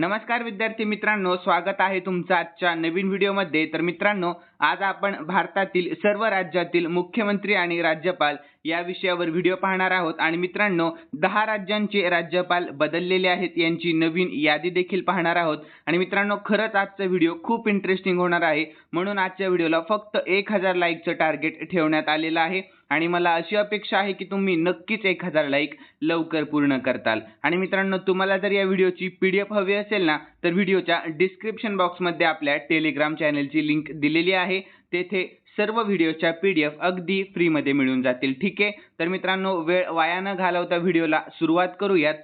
नमस्कार विद्यार्थी मित्रांनो स्वागत आहे तुमचं आजच्या नवीन व्हिडिओमध्ये. तर मित्रांनो आज आपण भारतातील सर्व राज्यातील मुख्यमंत्री आणि राज्यपाल या विषयावर व्हिडिओ पाहणार आहोत. आणि मित्रांनो दहा राज्यांचे राज्यपाल बदललेले आहेत यांची नवीन यादी देखील पाहणार आहोत. आणि मित्रांनो खरंच आजचा व्हिडिओ खूप इंटरेस्टिंग होणार आहे. म्हणून आजच्या व्हिडिओला फक्त एक हजार लाईकचं टार्गेट ठेवण्यात आलेलं आहे. आणि मला अशी अपेक्षा आहे की तुम्ही नक्कीच एक हजार लाईक लवकर पूर्ण करताल. आणि मित्रांनो तुम्हाला जर या व्हिडिओची पी डी एफ हवी असेल ना तर व्हिडिओच्या डिस्क्रिप्शन बॉक्समध्ये आपल्या टेलिग्राम चॅनलची लिंक दिलेली आहे. तेथे सर्व व्हिडिओच्या पी डी एफ अगदी फ्रीमध्ये मिळून जातील. ठीक आहे? तर मित्रांनो वेळ वाया न घालवता व्हिडिओला सुरुवात करूयात.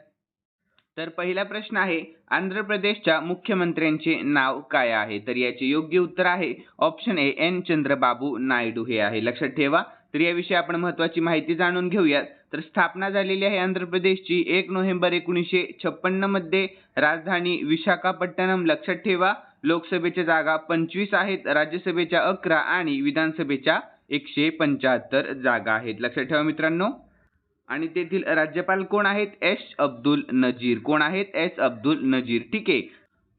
तर पहिला प्रश्न आहे आंध्र प्रदेशच्या मुख्यमंत्र्यांचे नाव काय आहे? तर याचे योग्य उत्तर आहे option A N Chandrababu Naidu हे आहे. लक्षात ठेवा. तर याविषयी आपण महत्वाची माहिती जाणून घेऊयात. तर स्थापना झालेली आहे आंध्र प्रदेशची. एक नोव्हेंबर एकोणीसशे छप्पन्नमध्ये राजधानी विशाखापट्टणम लक्षात ठेवा. लोकसभेच्या जागा पंचवीस आहेत. राज्यसभेच्या अकरा आणि विधानसभेच्या एकशे पंच्याहत्तर जागा आहेत. लक्षात ठेवा मित्रांनो. आणि तेथील राज्यपाल कोण आहेत? एस अब्दुल नजीर. कोण आहेत? एस अब्दुल नजीर. ठीक आहे.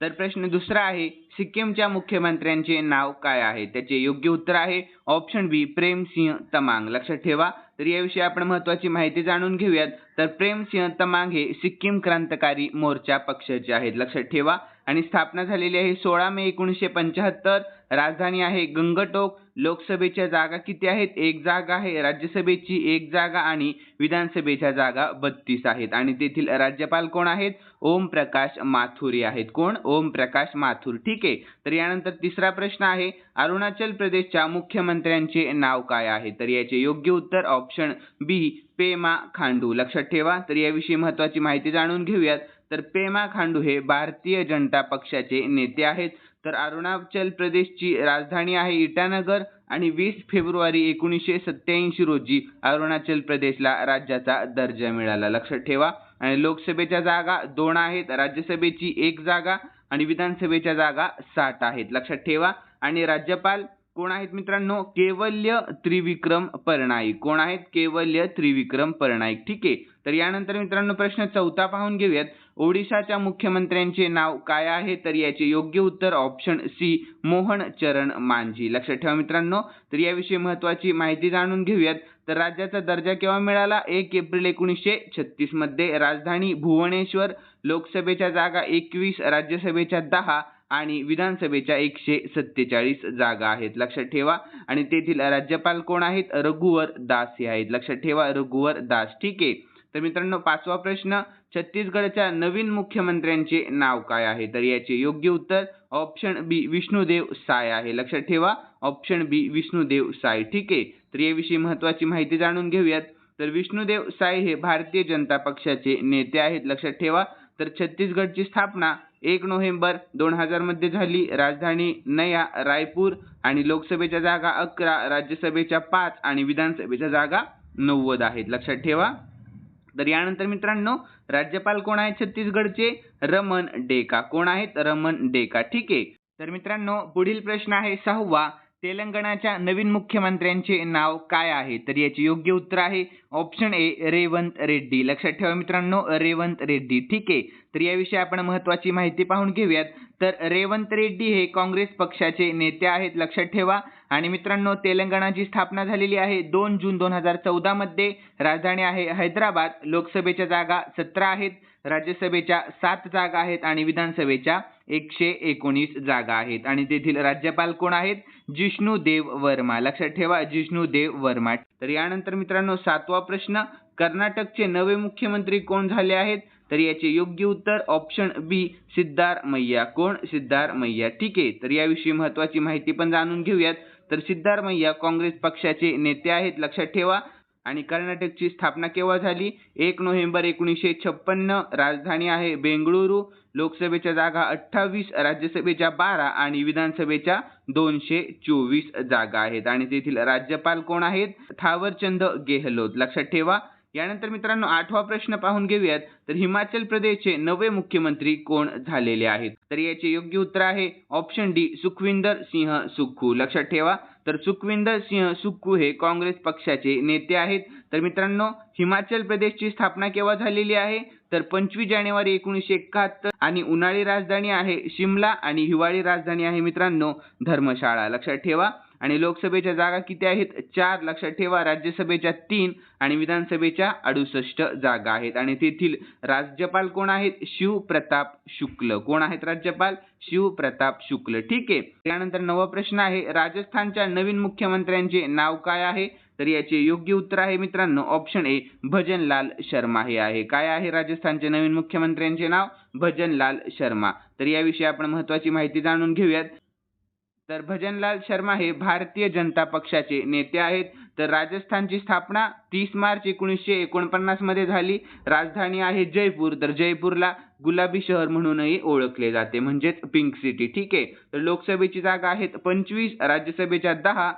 तर प्रश्न दुसरा आहे. सिक्कीमच्या मुख्यमंत्र्यांचे नाव काय आहे? त्याचे योग्य उत्तर आहे. Option B Prem Singh Tamang. लक्षात ठेवा. तर याविषयी आपण महत्वाची माहिती जाणून घेऊयात. तर प्रेमसिंह तमांग हे सिक्कीम क्रांतकारी मोर्चा पक्षाचे आहेत. लक्षात ठेवा. आणि स्थापना झालेली आहे सोळा मे एकोणीसशे पंच्याहत्तर. राजधानी आहे गंगटोक. लोकसभेच्या जागा किती आहेत? एक जागा आहे. राज्यसभेची एक जागा आणि विधानसभेच्या जागा बत्तीस आहेत. आणि तेथील राज्यपाल कोण आहेत? ओम प्रकाश माथुरी आहेत. कोण? ओम प्रकाश माथुर. ठीक आहे. तर यानंतर तिसरा प्रश्न आहे अरुणाचल प्रदेशच्या मुख्यमंत्र्यांचे नाव काय आहे? तर याचे योग्य उत्तर ऑप्शन बी पेमा खांडू. लक्षात ठेवा. तर याविषयी महत्वाची माहिती जाणून घेऊयात. तर पेमा खांडू हे भारतीय जनता पक्षाचे नेते आहेत. तर अरुणाचल प्रदेशची राजधानी आहे इटानगर आणि वीस फेब्रुवारी एकोणीसशे सत्याऐंशी रोजी अरुणाचल प्रदेशला राज्याचा दर्जा मिळाला. लक्षात ठेवा. आणि लोकसभेच्या जागा दोन आहेत. राज्यसभेची एक जागा आणि विधानसभेच्या जागा साठ आहेत. लक्षात ठेवा. आणि राज्यपाल कोण आहेत मित्रांनो? केवल्य त्रिविक्रम परनाईक कोण आहेत? केवल्य त्रिविक्रम परनाईक ठीक आहे. तर यानंतर मित्रांनो प्रश्न चौथा पाहून घेऊयात. ओडिशाच्या मुख्यमंत्र्यांचे नाव काय आहे? तर याचे योग्य उत्तर ऑप्शन सी मोहन चरण मांझी. लक्षात ठेवा मित्रांनो तर याविषयी महत्वाची माहिती जाणून घेऊयात. तर राज्याचा दर्जा केव्हा मिळाला? एक एप्रिल एकोणीसशे छत्तीसमध्ये राजधानी भुवनेश्वर लोकसभेच्या जागा एकवीस राज्यसभेच्या दहा आणि विधानसभेच्या एकशे सत्तेचाळीस जागा आहेत. लक्षात ठेवा. आणि तेथील राज्यपाल कोण आहेत? रघुवर दास हे आहेत. लक्षात ठेवा रघुवर दास. ठीक आहे. तर मित्रांनो पाचवा प्रश्न छत्तीसगडच्या नवीन मुख्यमंत्र्यांचे नाव काय आहे? तर याचे योग्य उत्तर ऑप्शन बी विष्णुदेव साय आहे. लक्षात ठेवा ऑप्शन बी विष्णुदेव साय. ठीक आहे? तर याविषयी महत्वाची माहिती जाणून घेऊयात. तर विष्णुदेव साय हे भारतीय जनता पक्षाचे नेते आहेत. लक्षात ठेवा तर छत्तीसगडची स्थापना एक नोव्हेंबर दोन हजारमध्ये झाली. राजधानी नया रायपूर आणि लोकसभेच्या जागा अकरा राज्यसभेच्या पाच आणि विधानसभेच्या जागा नव्वद आहेत. लक्षात ठेवा. तर यानंतर मित्रांनो राज्यपाल कोण आहेत छत्तीसगडचे? रमन डेका. कोण आहेत? रमन डेका. ठीक आहे. तर मित्रांनो पुढील प्रश्न आहे सहावा. तेलंगणाच्या नवीन मुख्यमंत्र्यांचे नाव काय आहे? तर याचे योग्य उत्तर आहे ऑप्शन ए रेवंत रेड्डी. लक्षात ठेवा मित्रांनो रेवंत रेड्डी. ठीक आहे? तर याविषयी आपण महत्वाची माहिती पाहून घेऊयात. तर रेवंत रेड्डी हे काँग्रेस पक्षाचे नेते आहेत लक्षात ठेवा. आणि मित्रांनो तेलंगणाची स्थापना झालेली आहे दोन जून दोन हजार चौदामध्ये राजधानी आहे हैदराबाद. लोकसभेच्या जागा सतरा आहेत राज्यसभेच्या सात जागा आहेत आणि विधानसभेच्या एकशे एकोणीस जागा आहेत. आणि तेथील राज्यपाल कोण आहेत? जिष्णू देव वर्मा. लक्षात ठेवा जिष्णू देव वर्मा. तर यानंतर मित्रांनो सातवा प्रश्न कर्नाटकचे नवे मुख्यमंत्री कोण झाले आहेत? तर याचे योग्य उत्तर ऑप्शन बी सिद्धारमय्या कोण? सिद्धारमय्या ठीक आहे तर याविषयी महत्वाची माहिती पण जाणून घेऊयात. तर सिद्धारमय्या काँग्रेस पक्षाचे नेते आहेत. लक्षात ठेवा आणि कर्नाटकची स्थापना केव्हा झाली? एक नोव्हेंबर एकोणीसशे छप्पन्न राजधानी आहे बेंगळुरू. लोकसभेच्या जागा अठ्ठावीस राज्यसभेच्या बारा आणि विधानसभेच्या दोनशे चोवीस जागा आहेत. आणि तेथील राज्यपाल कोण आहेत? थावरचंद गेहलोत. लक्षात ठेवा. यानंतर मित्रांनो आठवा प्रश्न पाहून घेऊयात. तर हिमाचल प्रदेशचे नवे मुख्यमंत्री कोण झालेले आहेत? तर याचे योग्य उत्तर आहे ऑप्शन डी सुखविंदर सिंह सुखू लक्षात ठेवा. तर सुखविंदर सिंह सुक्कू हे काँग्रेस पक्षाचे नेते आहेत. तर मित्रांनो हिमाचल प्रदेशची स्थापना केव्हा झालेली आहे? तर पंचवीस जानेवारी एकोणीसशे एकाहत्तर आणि उन्हाळी राजधानी आहे शिमला आणि हिवाळी राजधानी आहे मित्रांनो धर्मशाळा. लक्षात ठेवा. आणि लोकसभेच्या जागा किती आहेत? चार. लक्षात ठेवा राज्यसभेच्या तीन आणि विधानसभेच्या अडुसष्ट जागा आहेत. आणि तेथील राज्यपाल कोण आहेत? शिवप्रताप शुक्ल. कोण आहेत राज्यपाल? शिवप्रताप शुक्ल. ठीक आहे. त्यानंतर नवा प्रश्न आहे राजस्थानच्या नवीन मुख्यमंत्र्यांचे नाव काय आहे? तर याचे योग्य उत्तर आहे मित्रांनो ऑप्शन ए भजनलाल शर्मा. हे आहे. काय आहे राजस्थानचे नवीन मुख्यमंत्र्यांचे नाव? भजनलाल शर्मा. तर याविषयी आपण महत्वाची माहिती जाणून घेऊयात. तर भजनलाल शर्मा हे भारतीय जनता पक्षाचे नेते आहेत. तर राजस्थानची स्थापना तीस मार्च एकोणीसशे एकोणपन्नासमध्ये झाली. राजधानी आहे जयपूर. तर जयपूरला गुलाबी शहर म्हणूनही ओळखले जाते. म्हणजेच पिंक सिटी. ठीक आहे. तर लोकसभेची जागा आहेत पंचवीस राज्यसभेच्या दहा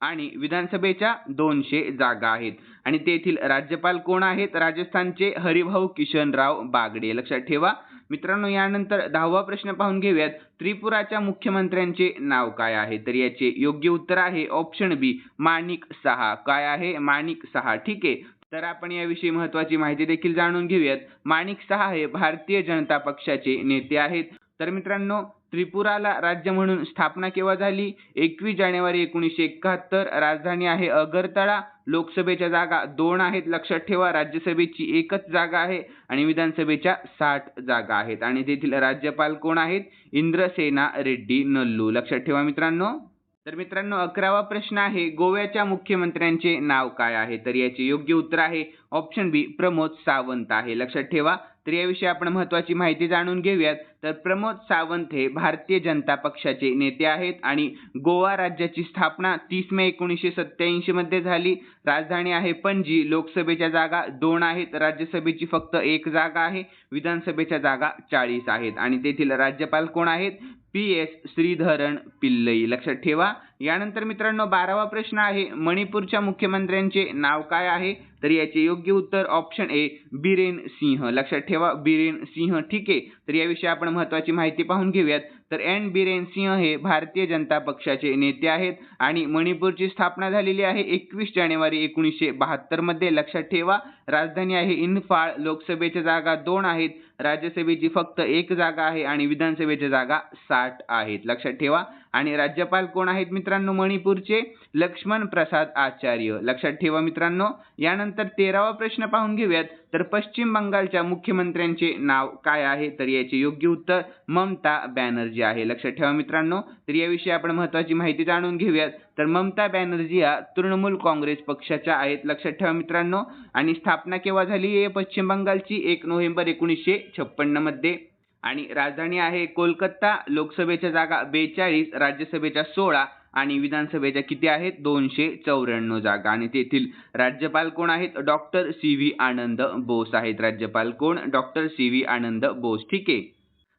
आणि विधानसभेच्या दोनशे जागा आहेत. आणि तेथील राज्यपाल कोण आहेत? राजस्थानचे हरिभाऊ किशनराव बागडे. लक्षात ठेवा. मित्रांनो यानंतर दहावा प्रश्न पाहून घेऊयात. त्रिपुराच्या मुख्यमंत्र्यांचे नाव काय आहे? तर याचे योग्य उत्तर आहे ऑप्शन बी माणिक सहा. काय आहे? माणिक सहा. ठीक आहे. तर आपण याविषयी महत्वाची माहिती देखील जाणून घेऊयात. माणिक सहा हे भारतीय जनता पक्षाचे नेते आहेत. तर मित्रांनो त्रिपुराला राज्य म्हणून स्थापना केव्हा झाली? एकवीस जानेवारी एकोणीसशे एकाहत्तर. राजधानी आहे अगरतळा. लोकसभेच्या जागा दोन आहेत लक्षात ठेवा. राज्यसभेची एकच जागा आहे आणि विधानसभेच्या साठ जागा आहेत. आणि तेथील राज्यपाल कोण आहेत? इंद्रसेना रेड्डी नल्लू. लक्षात ठेवा मित्रांनो. तर मित्रांनो अकरावा प्रश्न आहे गोव्याच्या मुख्यमंत्र्यांचे नाव काय आहे? तर याचे योग्य उत्तर आहे ऑप्शन बी प्रमोद सावंत आहे. लक्षात ठेवा तर याविषयी आपण महत्वाची माहिती जाणून घेऊयात. तर प्रमोद सावंत हे भारतीय जनता पक्षाचे नेते आहेत आणि गोवा राज्याची स्थापना तीस मे एकोणीसशे सत्याऐंशी मध्ये झाली. राजधानी आहे पणजी लोकसभेच्या जागा दोन आहेत. राज्यसभेची फक्त एक जागा आहे विधानसभेच्या जागा चाळीस आहेत. आणि तेथील राज्यपाल कोण आहेत? P S Sreedharan Pillai. लक्षात ठेवा यानंतर मित्रांनो बारावा प्रश्न आहे मणिपूरच्या मुख्यमंत्र्यांचे नाव काय आहे? तर याचे योग्य उत्तर ऑप्शन ए बिरेन सिंह. लक्षात ठेवा बिरेन सिंह ठीक आहे. तर याविषयी आपण महत्वाची माहिती पाहून घेऊयात. तर एन बिरेन सिंह हे भारतीय जनता पक्षाचे नेते आहेत आणि मणिपूरची स्थापना झालेली आहे एकवीस जानेवारी एकोणीसशे बहात्तरमध्ये. लक्षात ठेवा राजधानी आहे इन्फाळ लोकसभेच्या जागा दोन आहेत. राज्यसभेची फक्त एक जागा आहे आणि विधानसभेच्या जागा साठ आहेत. लक्षात ठेवा आणि राज्यपाल कोण आहेत मित्रांनो? मणिपूरचे लक्ष्मण प्रसाद आचार्य. लक्षात ठेवा मित्रांनो यानंतर तेरावा प्रश्न पाहून घेऊयात. तर पश्चिम बंगालच्या मुख्यमंत्र्यांचे नाव काय आहे? तर याचे योग्य उत्तर ममता बॅनर्जी आहे. लक्षात ठेवा मित्रांनो तर याविषयी आपण महत्वाची माहिती जाणून घेऊयात. तर ममता बॅनर्जी या तृणमूल काँग्रेस पक्षाच्या आहेत. लक्षात ठेवा मित्रांनो आणि स्थापना केव्हा झाली आहे? पश्चिम बंगालची एक नोव्हेंबर एकोणीसशे छप्पन्नमध्ये आणि राजधानी आहे कोलकाता. लोकसभेच्या जागा बेचाळीस राज्यसभेच्या सोळा आणि विधानसभेच्या किती आहेत? दोनशे चौऱ्याण्णव जागा. आणि तेथील राज्यपाल कोण आहेत? Doctor C V Anand Bose आहेत. राज्यपाल कोण? Doctor C V Anand Bose. ठीक आहे.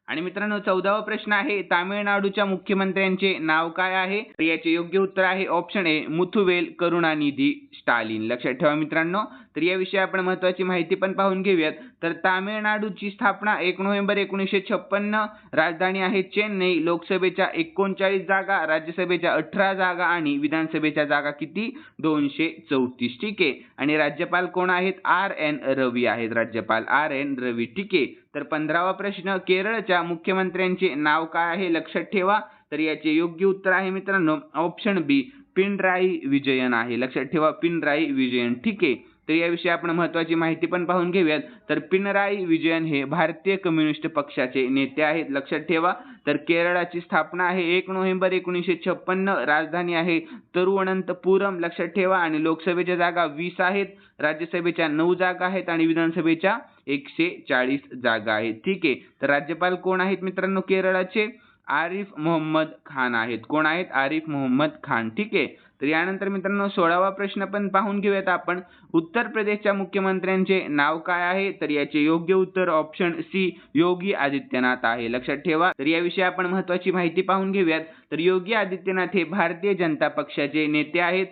आणि मित्रांनो चौदावा प्रश्न आहे तामिळनाडूच्या मुख्यमंत्र्यांचे नाव काय आहे? तर याचे योग्य उत्तर आहे ऑप्शन ए मुथुवेल करुणानिधी स्टालिन. लक्षात ठेवा मित्रांनो तर याविषयी आपण महत्वाची माहिती पण पाहून घेऊयात. तर तामिळनाडूची स्थापना एक नोव्हेंबर एकोणीसशे छप्पन्न राजधानी आहे चेन्नई. लोकसभेच्या एकोणचाळीस जागा राज्यसभेच्या अठरा जागा आणि विधानसभेच्या जागा किती? दोनशे चौतीस ठीक आहे आणि राज्यपाल कोण आहेत? आर एन रवी आहेत. राज्यपाल आर एन रवी ठीक आहे तर पंधरावा प्रश्न केरळच्या मुख्यमंत्र्यांचे नाव काय आहे? लक्षात ठेवा. तर याचे योग्य उत्तर आहे मित्रांनो ऑप्शन बी पिनराई विजयन आहे. लक्षात ठेवा पिनराई विजयन ठीक आहे तर याविषयी आपण महत्वाची माहिती पण पाहून घेऊयात. तर पिनराई विजयन हे भारतीय कम्युनिस्ट पक्षाचे नेते आहेत. लक्षात ठेवा तर केरळाची स्थापना आहे एक नोव्हेंबर एकोणीसशे छप्पन्न. राजधानी आहे तरुवनंतपुरम लक्षात ठेवा. आणि लोकसभेच्या जागा वीस आहेत. राज्यसभेच्या नऊ जागा आहेत आणि विधानसभेच्या एकशे चाळीस जागा आहेत. ठीक आहे. तर राज्यपाल कोण आहेत मित्रांनो केरळाचे? आरिफ मोहम्मद खान आहेत. कोण आहेत? आरिफ मोहम्मद खान. ठीक आहे? तर यानंतर मित्रांनो सोळावा प्रश्न पण पाहून घेऊयात आपण. उत्तर प्रदेशच्या मुख्यमंत्र्यांचे नाव काय आहे? तर याचे योग्य उत्तर ऑप्शन सी योगी आदित्यनाथ आहे. लक्षात ठेवा. तर याविषयी आपण महत्वाची माहिती पाहून घेऊयात. तर योगी आदित्यनाथ हे भारतीय जनता पक्षाचे नेते आहेत.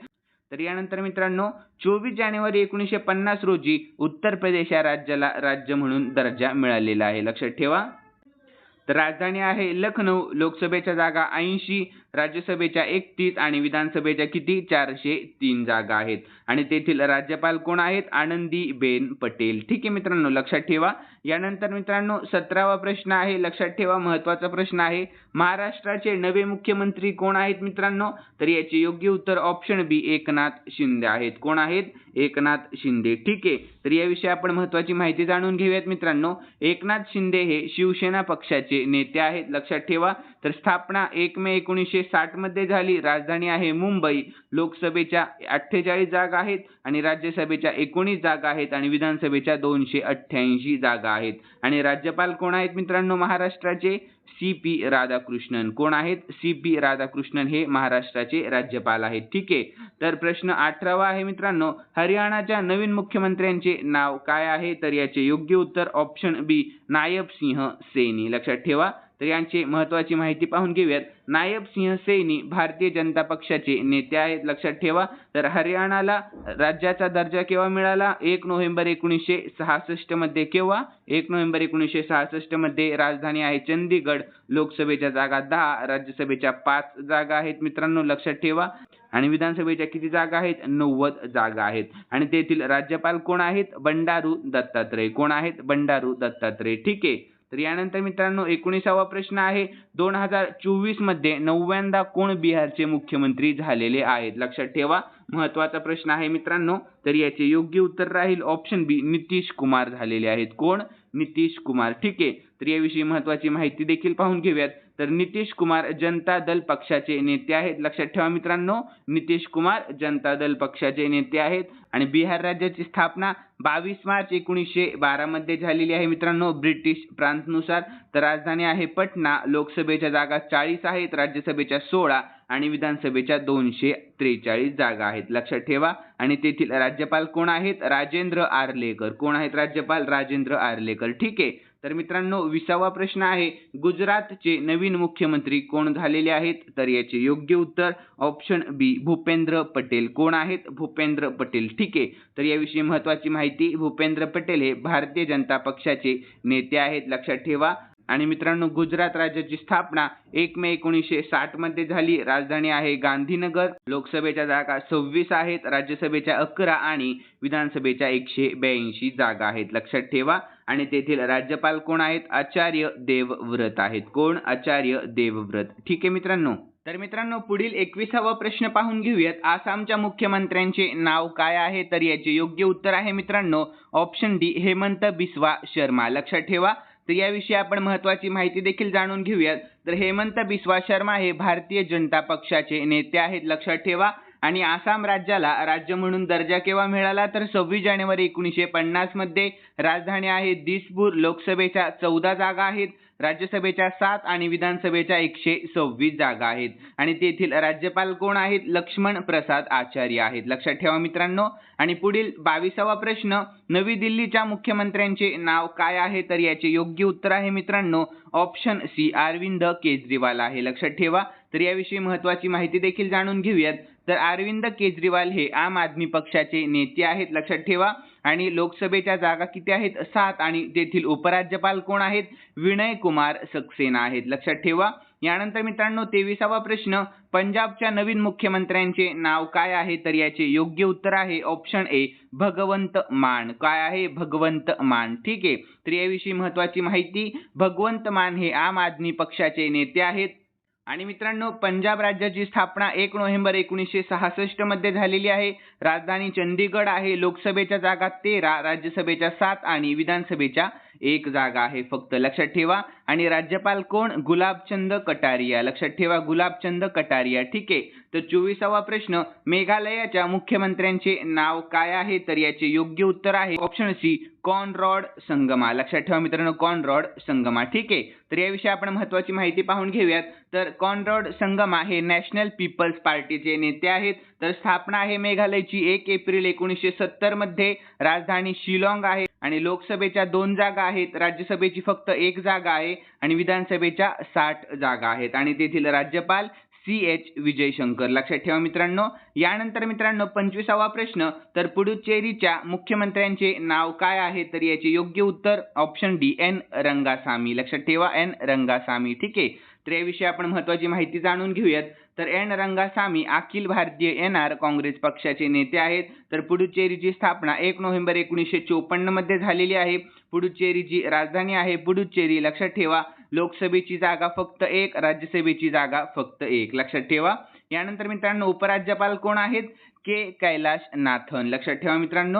तर यानंतर मित्रांनो चोवीस जानेवारी एकोणीसशे पन्नास रोजी उत्तर प्रदेश या राज्याला राज्य म्हणून दर्जा मिळालेला आहे. लक्षात ठेवा. तर राजधानी आहे लखनौ लोकसभेच्या जागा ऐंशी राज्यसभेच्या एकतीस आणि विधानसभेच्या किती? चारशे तीन जागा आहेत. आणि तेथील राज्यपाल कोण आहेत? आनंदीबेन पटेल. ठीक आहे मित्रांनो लक्षात ठेवा. यानंतर मित्रांनो सतरावा प्रश्न आहे. लक्षात ठेवा महत्त्वाचा प्रश्न आहे. महाराष्ट्राचे नवे मुख्यमंत्री कोण आहेत मित्रांनो? तर याचे योग्य उत्तर ऑप्शन बी एकनाथ शिंदे आहेत. कोण आहेत? एकनाथ शिंदे. ठीक आहे तर याविषयी आपण महत्वाची माहिती जाणून घेऊयात मित्रांनो. एकनाथ शिंदे हे शिवसेना पक्षाचे नेते आहेत. लक्षात ठेवा. तर स्थापना एक मे एकोणीसशे साठमध्ये झाली. राजधानी आहे मुंबई. लोकसभेच्या अठ्ठेचाळीस जागा आहेत आणि राज्यसभेच्या एकोणीस जागा आहेत आणि विधानसभेच्या दोनशे अठ्ठ्याऐंशी जागा आहेत. आणि राज्यपाल कोण आहेत मित्रांनो महाराष्ट्राचे? C P Radhakrishnan. कोण आहेत? सी पी राधाकृष्णन हे महाराष्ट्राचे राज्यपाल आहेत. ठीक आहे. तर प्रश्न अठरावा आहे मित्रांनो. हरियाणाच्या नवीन मुख्यमंत्र्यांचे नाव काय आहे? तर याचे योग्य उत्तर ऑप्शन बी नायब सिंह सेनी. लक्षात ठेवा. तर यांची महत्वाची माहिती पाहून घेऊयात. नायब सिंह सैनी भारतीय जनता पक्षाचे नेते आहेत लक्षात ठेवा. तर हरियाणाला राज्याचा दर्जा केव्हा मिळाला? एक नोव्हेंबर एकोणीसशे सहासष्टमध्ये केव्हा? एक नोव्हेंबर एकोणीसशे सहासष्टमध्ये राजधानी आहे चंदीगड. लोकसभेच्या जागा दहा राज्यसभेच्या पाच जागा आहेत मित्रांनो लक्षात ठेवा. आणि विधानसभेच्या किती जागा आहेत? नव्वद जागा आहेत. आणि तेथील राज्यपाल कोण आहेत? बंडारू दत्तात्रय. कोण आहेत? बंडारू दत्तात्रय. ठीक आहे. तर यानंतर मित्रांनो एकोणीसावा प्रश्न आहे. दोन हजार चोवीसमध्ये नवव्यांदा कोण बिहारचे मुख्यमंत्री झालेले आहेत? लक्षात ठेवा महत्त्वाचा प्रश्न आहे मित्रांनो. तर याचे योग्य उत्तर राहील ऑप्शन बी नितीश कुमार झालेले आहेत. कोण? नितीश कुमार. ठीक आहे. तर याविषयी महत्वाची माहिती देखील पाहून घेऊयात. तर नितीश कुमार जनता दल पक्षाचे नेते आहेत. लक्षात ठेवा मित्रांनो नितीश कुमार जनता दल पक्षाचे नेते आहेत आणि बिहार राज्याची स्थापना बावीस मार्च एकोणीसशे बारा मध्ये झालेली आहे मित्रांनो ब्रिटिश प्रांतनुसार. तर राजधानी आहे पटना लोकसभेच्या जागा चाळीस आहेत राज्यसभेच्या सोळा आणि विधानसभेच्या दोनशे त्रेचाळीस जागा आहेत. लक्षात ठेवा. आणि तेथील राज्यपाल कोण आहेत? राजेंद्र आर्लेकर. कोण आहेत राज्यपाल? राजेंद्र आर्लेकर. ठीक आहे. तर मित्रांनो विसावा प्रश्न आहे गुजरातचे नवीन मुख्यमंत्री कोण झालेले आहेत? तर याचे योग्य उत्तर ऑप्शन बी भूपेंद्र पटेल. कोण आहेत? भूपेंद्र पटेल. ठीक आहे. तर याविषयी महत्वाची माहिती भूपेंद्र पटेल हे भारतीय जनता पक्षाचे नेते आहेत. लक्षात ठेवा आणि मित्रांनो गुजरात राज्याची स्थापना एक मे एकोणीसशे साठमध्ये झाली. राजधानी आहे गांधीनगर. लोकसभेच्या जागा सव्वीस आहेत. राज्यसभेच्या अकरा आणि विधानसभेच्या एकशे ब्याऐंशी जागा आहेत. लक्षात ठेवा. आणि तेथील राज्यपाल कोण आहेत? आचार्य देवव्रत आहेत. कोण? आचार्य देवव्रत. ठीक आहे मित्रांनो? तर मित्रांनो पुढील एकविसावा प्रश्न पाहून घेऊयात. आसामच्या मुख्यमंत्र्यांचे नाव काय आहे? तर याचे योग्य उत्तर आहे मित्रांनो ऑप्शन डी हेमंत बिस्वा शर्मा. लक्षात ठेवा. तर याविषयी आपण महत्वाची माहिती देखील जाणून घेऊयात. तर हेमंत बिस्वा शर्मा हे भारतीय जनता पक्षाचे नेते आहेत लक्षात ठेवा. आणि आसाम राज्याला राज्य म्हणून दर्जा केव्हा मिळाला तर सव्वीस जानेवारी एकोणीसशे पन्नासमध्ये. राजधानी आहे दिसपूर लोकसभेच्या चौदा जागा आहेत. राज्यसभेच्या सात आणि विधानसभेच्या एकशे सव्वीस जागा आहेत. आणि तेथील राज्यपाल कोण आहेत? लक्ष्मण प्रसाद आचार्य आहेत. लक्षात ठेवा मित्रांनो. आणि पुढील बावीसावा प्रश्न नवी दिल्लीच्या मुख्यमंत्र्यांचे नाव काय आहे? तर याचे योग्य उत्तर आहे मित्रांनो ऑप्शन सी अरविंद केजरीवाल आहे. लक्षात ठेवा. तर याविषयी महत्वाची माहिती देखील जाणून घेऊयात. तर अरविंद केजरीवाल हे आम आदमी पक्षाचे नेते आहेत. लक्षात ठेवा. आणि लोकसभेच्या जागा किती आहेत? सात. आणि तेथील उपराज्यपाल कोण आहेत? विनय कुमार सक्सेना आहेत. लक्षात ठेवा. यानंतर मित्रांनो तेविसावा प्रश्न. पंजाबच्या नवीन मुख्यमंत्र्यांचे नाव काय आहे? तर याचे योग्य उत्तर आहे ऑप्शन ए भगवंत मान. काय आहे? भगवंत मान. ठीक आहे. तर याविषयी महत्वाची माहिती भगवंत मान हे आम आदमी पक्षाचे नेते आहेत. आणि मित्रांनो पंजाब राज्याची स्थापना एक नोव्हेंबर एकोणीसशे सहासष्टमध्ये झालेली आहे. राजधानी चंदीगड आहे. लोकसभेच्या जागा तेरा राज्यसभेच्या सात आणि विधानसभेच्या एक जागा आहे. फक्त लक्षात ठेवा. आणि राज्यपाल कोण? गुलाबचंद कटारिया. लक्षात ठेवा गुलाबचंद कटारिया. ठीक आहे. तर चोवीसावा प्रश्न मेघालयाच्या मुख्यमंत्र्यांचे नाव काय आहे? तर याचे योग्य उत्तर आहे ऑप्शन सी कॉनरॉड संगमा. लक्षात ठेवा मित्रांनो कॉनरॉड संगमा. ठीक आहे. तर याविषयी आपण महत्वाची माहिती पाहून घेऊयात. तर कॉनरॉड संगमा हे नॅशनल पीपल्स पार्टीचे नेते आहेत. तर स्थापना आहे मेघालयची. एक एप्रिल एकोणीसशे सत्तरमध्ये राजधानी शिलाँग आहे. आणि लोकसभेच्या दोन जागा आहेत. राज्यसभेची फक्त एक जागा आहे आणि विधानसभेच्या साठ जागा आहेत. आणि तेथील राज्यपाल सी एच विजयशंकर. लक्षात ठेवा मित्रांनो यानंतर मित्रांनो पंचवीसावा प्रश्न तर पुडुचेरीच्या मुख्यमंत्र्यांचे नाव काय आहे? तर याचे योग्य उत्तर ऑप्शन डी एन रंगासामी. लक्षात ठेवा एन रंगासामी. ठीक आहे? तर याविषयी आपण महत्वाची माहिती जाणून घेऊयात. तर N Rangasamy Akhil Bharatiya N R Congress पक्षाचे नेते आहेत. तर पुडुचेरीची स्थापना एक नोव्हेंबर एकोणीसशे चोपन्नमध्ये झालेली आहे. पुडुचेरीची राजधानी आहे. पुडुचेरी लक्षात ठेवा. लोकसभेची जागा फक्त एक राज्यसभेची जागा फक्त एक. लक्षात ठेवा. यानंतर मित्रांनो उपराज्यपाल कोण आहेत? के कैलाश नाथन. लक्षात ठेवा मित्रांनो.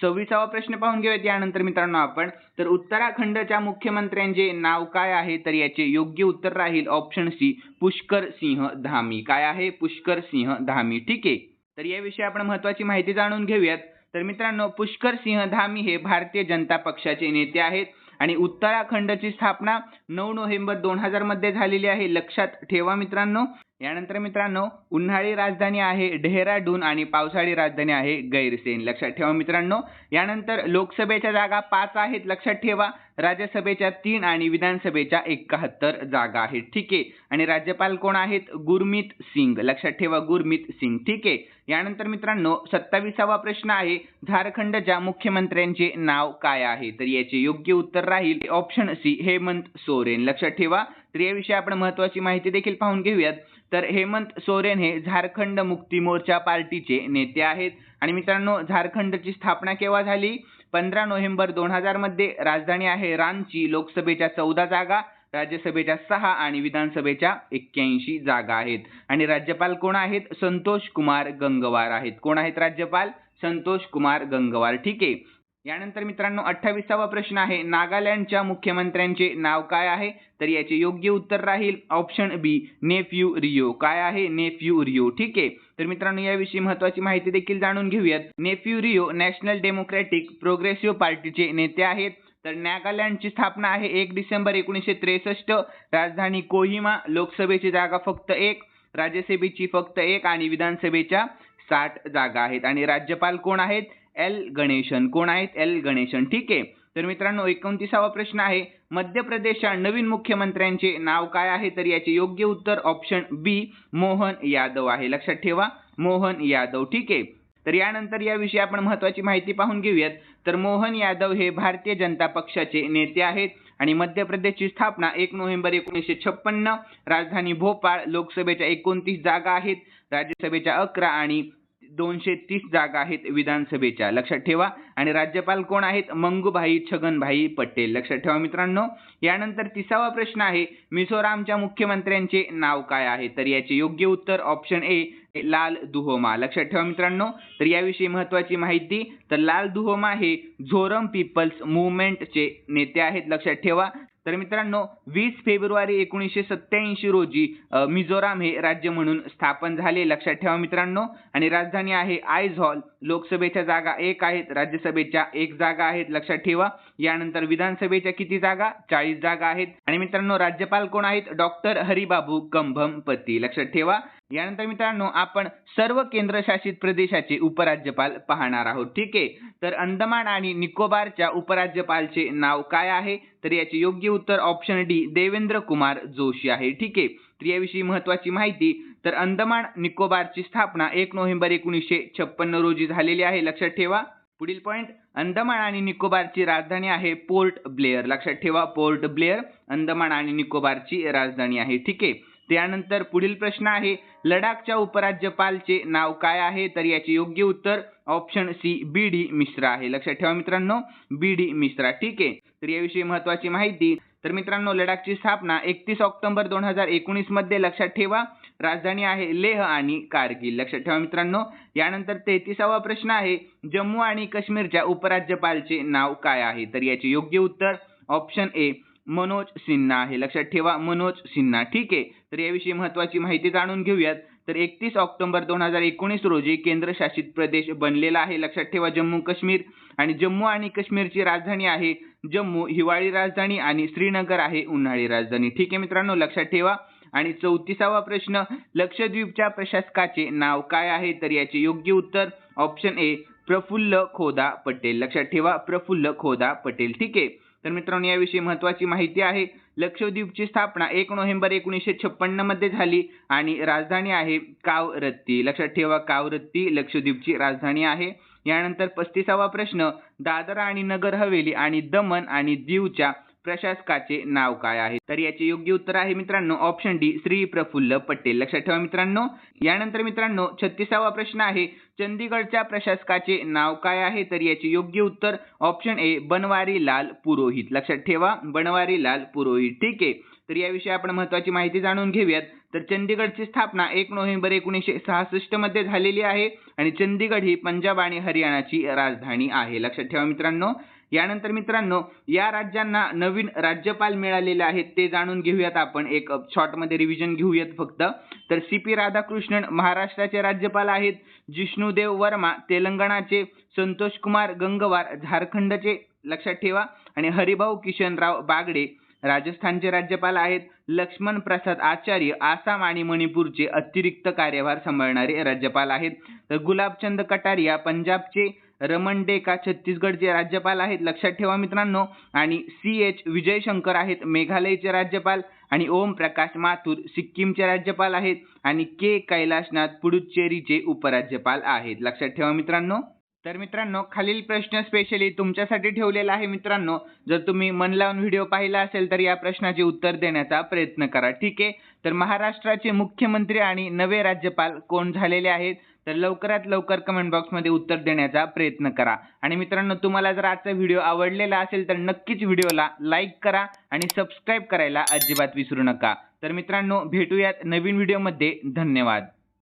सव्वीसावा प्रश्न पाहून घेऊयात यानंतर मित्रांनो आपण तर उत्तराखंडच्या मुख्यमंत्र्यांचे नाव काय आहे? तर याचे योग्य उत्तर राहील ऑप्शन सी पुष्कर सिंह धामी. काय आहे? पुष्कर सिंह धामी. ठीक आहे. तर याविषयी आपण महत्वाची माहिती जाणून घेऊयात. तर मित्रांनो पुष्कर सिंह धामी हे भारतीय जनता पक्षाचे नेते आहेत आणि उत्तराखंडची स्थापना नऊ नोव्हेंबर दोन हजारमध्ये झालेली आहे. लक्षात ठेवा मित्रांनो. यानंतर मित्रांनो उन्हाळी राजधानी आहे डेहराडून आणि पावसाळी राजधानी आहे गैरसेन. लक्षात ठेवा मित्रांनो यानंतर लोकसभेच्या जागा पाच आहेत. लक्षात ठेवा राज्यसभेच्या तीन आणि विधानसभेच्या एकाहत्तर जागा आहेत. ठीक आहे. आणि राज्यपाल कोण आहेत? गुरमीत सिंग. लक्षात ठेवा गुरमीत सिंग. ठीक आहे. यानंतर मित्रांनो सत्तावीसावा प्रश्न आहे झारखंडच्या मुख्यमंत्र्यांचे नाव काय आहे? तर याचे योग्य उत्तर राहील ऑप्शन सी हेमंत सोरेन. लक्षात ठेवा. तर याविषयी आपण महत्वाची माहिती देखील पाहून घेऊयात. तर हेमंत सोरेन हे झारखंड मुक्ती मोर्चा पार्टीचे नेते आहेत. आणि मित्रांनो झारखंडची स्थापना केव्हा झाली? पंधरा नोव्हेंबर दोन हजारमध्ये राजधानी आहे रांची. लोकसभेच्या चौदा जागा राज्यसभेच्या सहा आणि विधानसभेच्या एक्क्याऐंशी जागा आहेत. आणि राज्यपाल कोण आहेत? संतोष कुमार गंगवार आहेत. कोण आहेत राज्यपाल? संतोष कुमार गंगवार. ठीक आहे. यानंतर मित्रांनो अठ्ठावीसावा प्रश्न आहे नागालँडच्या मुख्यमंत्र्यांचे नाव काय आहे? तर याचे योग्य उत्तर राहील ऑप्शन बी नेफ्यू रिओ काय आहे? नेफ्यू रिओ ठीक आहे? तर मित्रांनो याविषयी महत्वाची माहिती देखील जाणून घेऊयात. Neiphiu Rio National Democratic Progressive पार्टीचे नेते आहेत. तर नागालँडची स्थापना आहे एक डिसेंबर एकोणीसशे त्रेसष्ट. राजधानी कोहिमा लोकसभेची जागा फक्त एक राज्यसभेची फक्त एक आणि विधानसभेच्या साठ जागा आहेत. आणि राज्यपाल कोण आहेत? एल गणेशन. कोण आहेत? एल गणेशन. ठीक आहे. तर मित्रांनो एकोणतीसावा प्रश्न आहे. मध्य प्रदेशच्या नवीन मुख्यमंत्र्यांचे नाव काय आहे? तर याचे योग्य उत्तर ऑप्शन बी मोहन यादव आहे. लक्षात ठेवा मोहन यादव. ठीक आहे. तर यानंतर याविषयी आपण महत्त्वाची माहिती पाहून घेऊयात. तर मोहन यादव हे भारतीय जनता पक्षाचे नेते आहेत आणि मध्य प्रदेशची स्थापना एक नोव्हेंबर एकोणीसशे छप्पन्न राजधानी भोपाळ लोकसभेच्या एकोणतीस जागा आहेत. राज्यसभेच्या अकरा आणि दोनशे तीस जागा आहेत विधानसभेच्या. लक्षात ठेवा. आणि राज्यपाल कोण आहेत? मंगूभाई छगनभाई पटेल. लक्षात ठेवा मित्रांनो. यानंतर तिसावा प्रश्न आहे मिझोरामच्या मुख्यमंत्र्यांचे नाव काय आहे? तर याचे योग्य उत्तर ऑप्शन ए लाल दुहोमा. लक्षात ठेवा मित्रांनो. तर याविषयी महत्वाची माहिती तर लाल दुहोमा हे झोरम पीपल्स मुवमेंटचे नेते आहेत. लक्षात ठेवा. तर मित्रांनो वीस फेब्रुवारी एकोणीसशे सत्याऐंशी रोजी मिझोराम हे राज्य म्हणून स्थापन झाले. लक्षात ठेवा मित्रांनो. आणि राजधानी आहे आयझॉल. लोकसभेच्या जागा एक आहेत. राज्यसभेच्या एक जागा आहेत. लक्षात ठेवा. यानंतर विधानसभेच्या किती जागा? चाळीस जागा आहेत. आणि मित्रांनो राज्यपाल कोण आहेत? डॉक्टर हरिबाबू कंभमपती. लक्षात ठेवा. यानंतर मित्रांनो आपण सर्व केंद्रशासित प्रदेशाचे उपराज्यपाल पाहणार आहोत. ठीक आहे. तर अंदमान आणि निकोबारच्या उपराज्यपालचे नाव काय आहे? तर याचे योग्य उत्तर ऑप्शन डी देवेंद्र कुमार जोशी आहे. ठीक आहे. तर याविषयी महत्वाची माहिती तर अंदमान निकोबारची स्थापना एक नोव्हेंबर एकोणीसशे छप्पन्न रोजी झालेली आहे. लक्षात ठेवा. पुढील पॉईंट अंदमान आणि निकोबारची राजधानी आहे पोर्ट ब्लेअर. लक्षात ठेवा पोर्ट ब्लेअर अंदमान आणि निकोबारची राजधानी आहे. ठीक आहे? त्यानंतर पुढील प्रश्न आहे लडाखच्या उपराज्यपालचे नाव काय आहे? तर याचे योग्य उत्तर option C B D Mishra आहे. लक्षात ठेवा मित्रांनो बी डी मिश्रा. ठीक आहे? तर याविषयी महत्वाची माहिती तर मित्रांनो लडाखची स्थापना एकतीस ऑक्टोबर दोन हजार एकोणीसमध्ये लक्षात ठेवा. राजधानी आहे लेह आणि कारगिल. लक्षात ठेवा मित्रांनो. यानंतर तेहतीसावा प्रश्न आहे जम्मू आणि काश्मीरच्या उपराज्यपालचे नाव काय आहे? तर याचे योग्य उत्तर ऑप्शन ए मनोज सिन्हा आहे. लक्षात ठेवा मनोज सिन्हा. ठीक आहे. तर याविषयी महत्वाची माहिती जाणून घेऊयात. तर एकतीस ऑक्टोबर दोन हजार एकोणीस रोजी केंद्रशासित प्रदेश बनलेला आहे. लक्षात ठेवा जम्मू काश्मीर आणि जम्मू आणि काश्मीरची राजधानी आहे जम्मू हिवाळी राजधानी आणि श्रीनगर आहे उन्हाळी राजधानी. ठीक आहे मित्रांनो लक्षात ठेवा. आणि चौतीसावा प्रश्न लक्षद्वीपच्या प्रशासकाचे नाव काय आहे? तर याचे योग्य उत्तर ऑप्शन ए प्रफुल्ल खोदा पटेल. लक्षात ठेवा प्रफुल्ल खोदा पटेल. ठीक आहे? तर मित्रांनो याविषयी महत्वाची माहिती आहे. लक्षद्वीपची स्थापना एक नोव्हेंबर एकोणीसशे छप्पन्नमध्ये झाली आणि राजधानी आहे कावरत्ती. लक्षात ठेवा कावरत्ती लक्षद्वीपची राजधानी आहे. यानंतर पस्तीसावा प्रश्न दादरा आणि नगर हवेली आणि दमन आणि दीवच्या प्रशासकाचे नाव काय आहे? तर याचे योग्य उत्तर आहे मित्रांनो ऑप्शन डी श्री प्रफुल्ल पटेल. लक्षात ठेवा मित्रांनो यानंतर मित्रांनो छत्तीसावा प्रश्न आहे चंदीगडच्या प्रशासकाचे नाव काय आहे? तर याचे योग्य उत्तर ऑप्शन ए बनवारी लाल पुरोहित. लक्षात ठेवा बनवारी लाल पुरोहित. ठीक आहे. तर याविषयी आपण महत्वाची माहिती जाणून घेऊयात. तर चंदीगडची स्थापना एक नोव्हेंबर एकोणीसशे सहासष्टमध्ये झालेली आहे आणि चंदीगड ही पंजाब आणि हरियाणाची राजधानी आहे. लक्षात ठेवा मित्रांनो. यानंतर मित्रांनो या राज्यांना नवीन राज्यपाल मिळालेले आहेत ते जाणून घेऊयात आपण. एक शॉर्टमध्ये रिव्हिजन घेऊयात फक्त. तर सी पी राधाकृष्णन महाराष्ट्राचे राज्यपाल आहेत. जिष्णुदेव वर्मा तेलंगणाचे संतोष कुमार गंगवार झारखंडचे लक्षात ठेवा. आणि हरिभाऊ किशनराव बागडे राजस्थानचे राज्यपाल आहेत. लक्ष्मण प्रसाद आचार्य आसाम आणि मणिपूरचे अतिरिक्त कार्यभार सांभाळणारे राज्यपाल आहेत. तर गुलाबचंद कटारिया पंजाबचे रमण डेका छत्तीसगडचे राज्यपाल आहेत. लक्षात ठेवा मित्रांनो. आणि सी एच विजयशंकर आहेत मेघालयचे राज्यपाल आणि ओम प्रकाश माथुर सिक्कीमचे राज्यपाल आहेत. आणि के कैलाशनाथ पुडुचेरीचे उपराज्यपाल आहेत. लक्षात ठेवा मित्रांनो. तर मित्रांनो खालील प्रश्न स्पेशली तुमच्यासाठी ठेवलेला आहे मित्रांनो. जर तुम्ही मन लावून व्हिडिओ पाहिला असेल तर या प्रश्नाचे उत्तर देण्याचा प्रयत्न करा. ठीक आहे? तर महाराष्ट्राचे मुख्यमंत्री आणि नवे राज्यपाल कोण झालेले आहेत? तर लवकरात लवकर कमेंट बॉक्समध्ये उत्तर देण्याचा प्रयत्न करा. आणि मित्रांनो तुम्हाला जर आजचा व्हिडिओ आवडलेला असेल तर नक्कीच व्हिडिओला लाईक करा आणि सबस्क्राईब करायला अजिबात विसरू नका. तर मित्रांनो भेटूयात नवीन व्हिडिओमध्ये धन्यवाद.